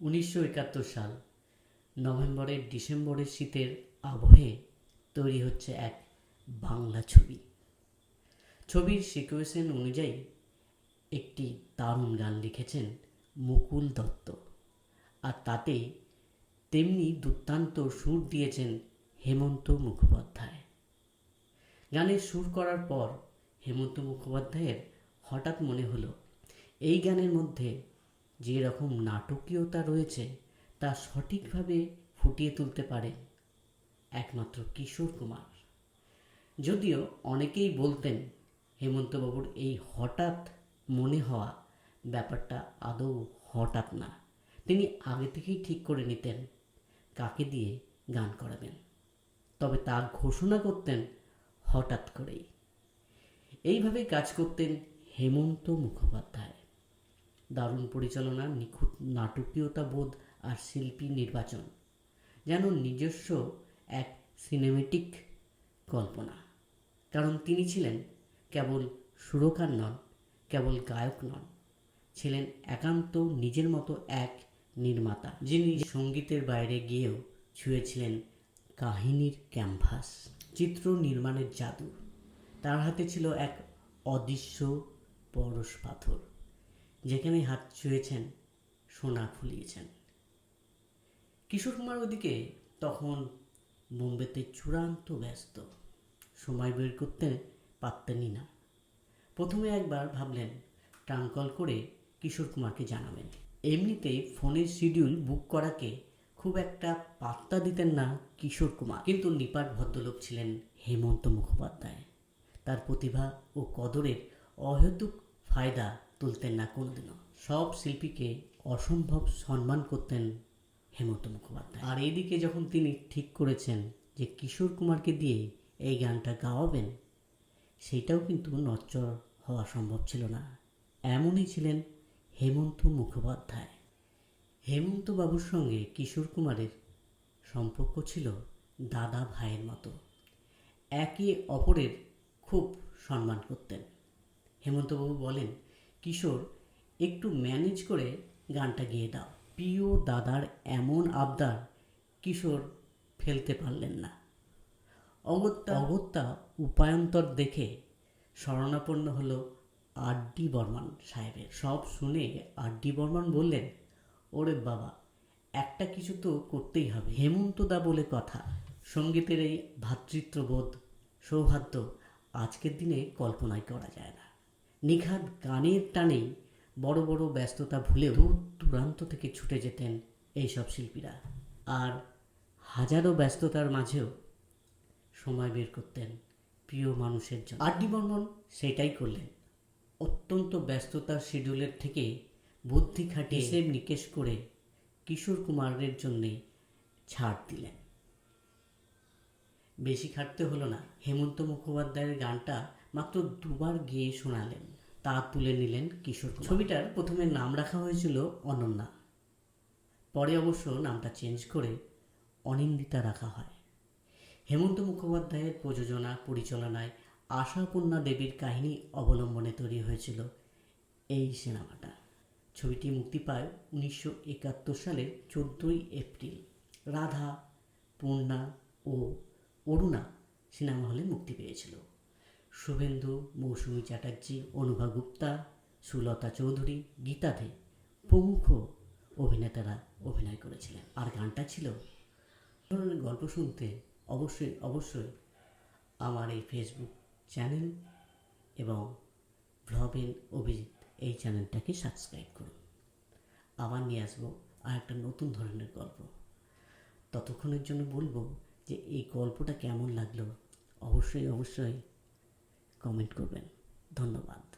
উনিশশো একাত্তর সাল, নভেম্বরের ডিসেম্বরের শীতের আবহে তৈরি হচ্ছে এক বাংলা ছবি। ছবির সিকুয়েশন অনুযায়ী একটি দারুণ গান লিখেছেন মুকুল দত্ত। আর তাতে তেমনি দুর্দান্ত সুর দিয়েছেন হেমন্ত মুখোপাধ্যায়। গানের সুর করার পর হেমন্ত মুখোপাধ্যায়ের হঠাৎ মনে হলো, এই গানের মধ্যে যে রকম নাটকীয়তা রয়েছে, তা সঠিকভাবে ফুটিয়ে তুলতে পারে একমাত্র কিশোর কুমার। যদিও অনেকেই বলতেন, হেমন্তবাবুর এই হঠাৎ মনে হওয়া ব্যাপারটা আদৌ হঠাৎ না। তিনি আগে থেকেই ঠিক করে নিতেন, কাকে দিয়ে গান করাবেন। তবে তা ঘোষণা করতেন হঠাৎ করেই। এইভাবে কাজ করতেন হেমন্ত মুখোপাধ্যায়। দারুণ পরিচালনা, নিখুঁত নাটকীয়তা বোধ আর শিল্পী নির্বাচন। যেন নিজস্ব এক সিনেমেটিক কল্পনা। কারণ তিনি ছিলেন কেবল সুরকার নন, কেবল গায়ক নন। ছিলেন একান্ত নিজের মতো এক নির্মাতা, যিনি সঙ্গীতের বাইরে গিয়েও ছুঁয়েছিলেন কাহিনীর ক্যানভাস। চিত্র নির্মাণের জাদু। তার হাতে ছিল এক অদৃশ্য পরশ পাথর। যেখানে হাত ছুঁয়েছেন, সোনা ফুলিয়েছেন। কিশোর কুমার ওদিকে তখন বোম্বেতে চূড়ান্ত ব্যস্ত। সময় বের করতে পারতেনই না। প্রথমে একবার ভাবলেন ট্রাঙ্কল করে কিশোর কুমারকে জানাবেন। এমনিতেই ফোনের শিডিউল বুক করাকে খুব একটা পাত্তা দিতেন না কিশোর কুমার। কিন্তু নিপাট ভদ্রলোক ছিলেন হেমন্ত মুখোপাধ্যায়। তার প্রতিভা ও কদরের অহেতুক ফায়দা তুলতেন না কোনোদিনও। সব শিল্পীকে অসম্ভব সম্মান করতেন হেমন্ত মুখোপাধ্যায়। আর এইদিকে যখন তিনি ঠিক করেছেন যে কিশোর কুমারকে দিয়ে এই গানটা গাওয়াবেন সেটাও কিন্তু নচ্চর হওয়া সম্ভব ছিল না। এমনই ছিলেন হেমন্ত মুখোপাধ্যায়। হেমন্ত বাবুর সঙ্গে কিশোর কুমারের সম্পর্ক ছিল দাদা ভাইয়ের মতো। একে অপরের খুব সম্মান করতেন। হেমন্তবাবু বলেন কিশোর একটু ম্যানেজ করে গানটা গিয়ে দাও। প্রিয় দাদার এমন আবদার কিশোর ফেলতে পারলেন না। অগত্যা। অগত্যা উপায়ন্তর দেখে শরণাপন্ন হলো আর ডি বর্মন সাহেবের। সব শুনে আর ডি বর্মন বললেন ওরে বাবা একটা কিছু তো করতেই হবে। হেমন্তদা বলে কথা সঙ্গীতের এই ভ্রাতৃত্ববোধ সৌহার্দ্য আজকের দিনে কল্পনাই করা যায় না। নিখাত গানের টানেই বড় বড় ব্যস্ততা ভুলেও দূর দূরান্ত থেকে ছুটে যেতেন এইসব শিল্পীরা। আর হাজারো ব্যস্ততার মাঝেও সময় বের করতেন প্রিয় মানুষের জন্য। আর বর্মন সেটাই করলেন। অত্যন্ত ব্যস্ততার শিডিউলের থেকে বুদ্ধি খাটিয়ে হিসেব নিকেশ করে কিশোর কুমারের জন্যে ছাড় দিলেন। বেশি খাটতে হলো না। হেমন্ত মুখোপাধ্যায়ের গানটা মাত্র দুবার গেয়ে শোনালেন। তা তুলে নিলেন কিশোর ছবিটার প্রথমে নাম রাখা হয়েছিল অনন্যা। পরে অবশ্য নামটা চেঞ্জ করে অনিন্দিতা রাখা হয়। হেমন্ত মুখোপাধ্যায়ের প্রযোজনা, পরিচালনায় আশাপূর্ণা দেবীর কাহিনী অবলম্বনে তৈরি হয়েছিল এই সিনেমাটা। ছবিটি মুক্তি পায় উনিশশো একাত্তর সালের চোদ্দোই এপ্রিল। রাধা, পূর্ণা ও অরুণা সিনেমা হলে মুক্তি পেয়েছিল। শুভেন্দু, মৌসুমী চ্যাটার্জি, অনুভা গুপ্তা, সুলতা চৌধুরী, গীতা দে, প্রমুখ অভিনেতারা অভিনয় করেছিলেন। আর গানটা ছিল ধরনের গল্প শুনতে, অবশ্যই অবশ্যই আমার এই ফেসবুক চ্যানেল এবং ভ্লগেন অভিজিৎ এই চ্যানেলটাকে সাবস্ক্রাইব করুন। আবার নিয়ে আসব আর একটা নতুন ধরনের গল্প। ততক্ষণের জন্য বলব যে এই গল্পটা কেমন লাগল? অবশ্যই অবশ্যই কমেন্ট করবেন। ধন্যবাদ।